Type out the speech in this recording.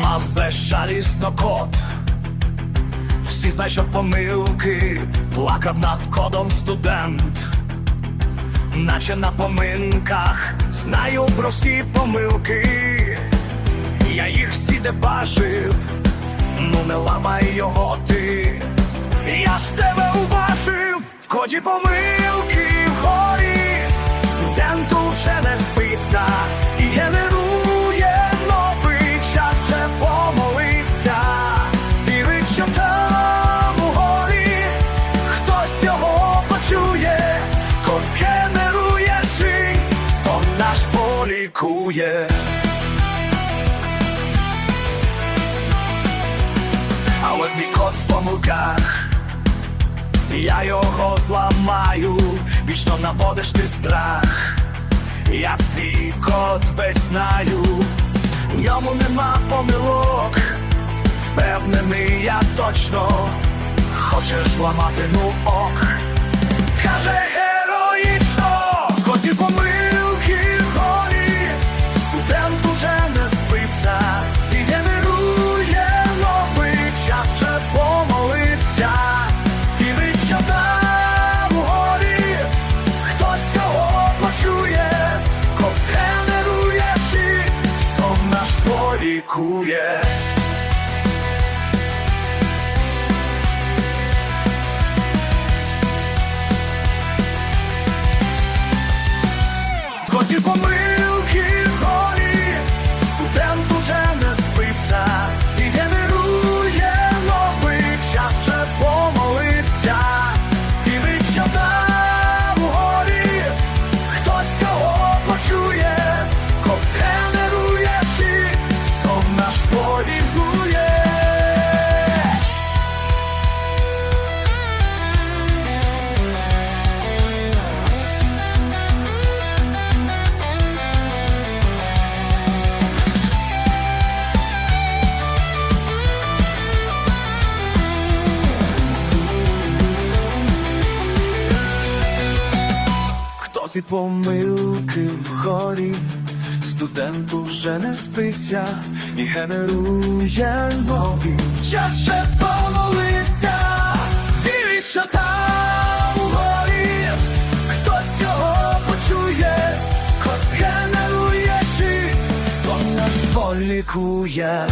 ламав безжалісно код. Всі знайшов помилки, плакав над кодом студент, наче на поминках, знаю про всі помилки, я їх всі дебажив, ну не ламай його ти. Я ж тебе уважив в коді помилки полікує. А от твій код в помилках я його зламаю, вічно наводиш ти страх. Я свій код весь знаю, в ньому нема помилок. Впевнений я точно, хочеш зламати, ну ок. Полікує. Ті помилки вгорі? Студент уже не спиться і генерує нові. Час ще помолиться, вірить, що там угорі хтось його почує, кот згенерує чи сон наш полікує.